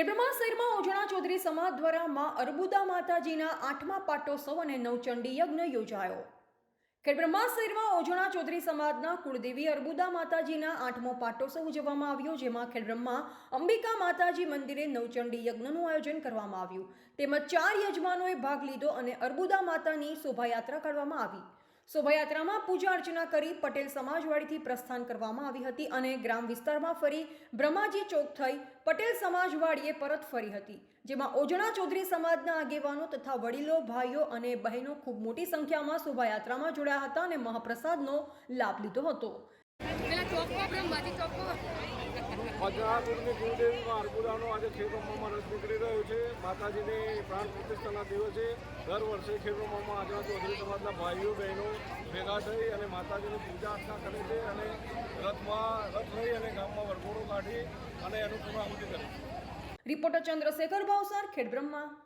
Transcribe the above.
ખેડબ્રહ્મા શહેરમાં ઓજણા ચૌધરી સમાજ દ્વારા માં અર્બુદા માતાજીના આઠમા પાટોત્સવ અને નવચંડી યજ્ઞ યોજાયો. ખેડબ્રહ્મા શહેરમાં ઓજણા ચૌધરી સમાજના કુળદેવી અર્બુદા માતાજીના આઠમો પાટોત્સવ ઉજવવામાં આવ્યો, જેમાં ખેડબ્રહ્મા અંબિકા માતાજી મંદિરે નવચંડી યજ્ઞનું આયોજન કરવામાં આવ્યું. તેમજ ચાર યજમાનોએ ભાગ લીધો અને અર્બુદા માતાની શોભાયાત્રા કાઢવામાં આવી. શોભાયાત્રામાં પૂજા અર્ચના કરી પટેલ સમાજવાડીથી પ્રસ્થાન કરવામાં આવી હતી અને ગ્રામ વિસ્તારમાં ફરી બ્રહ્માજી ચોક થઈ પટેલ સમાજવાડીએ પરત ફરી હતી, જેમાં ઓજણા ચૌધરી સમાજના આગેવાનો તથા વડીલો, ભાઈઓ અને બહેનો ખૂબ મોટી સંખ્યામાં શોભાયાત્રામાં જોડાયા હતા અને મહાપ્રસાદનો લાભ લીધો હતો. ચોકમાં બ્રહ્માજી અજનાપુરની કુળદેવીમાં અર્બુદાનો આજે ખેડબ્રહ્મામાં રસ નીકળી રહ્યો છે. માતાજીની પ્રાણ પ્રતિષ્ઠાના દિવસે દર વર્ષે ખેડબ્રહ્મામાં અજના ચૌધરી સમાજના ભાઈઓ, બહેનો ભેગા થઈ અને માતાજીની પૂજા અર્ચના કરે છે અને રથમાં રથ લઈ અને ગામમાં વરઘોડો કાઢી અને એનું પૂર્ણાહુતિ કરે છે. રિપોર્ટર ચંદ્રશેખર ભાવસાર, ખેડબ્રહ્મા.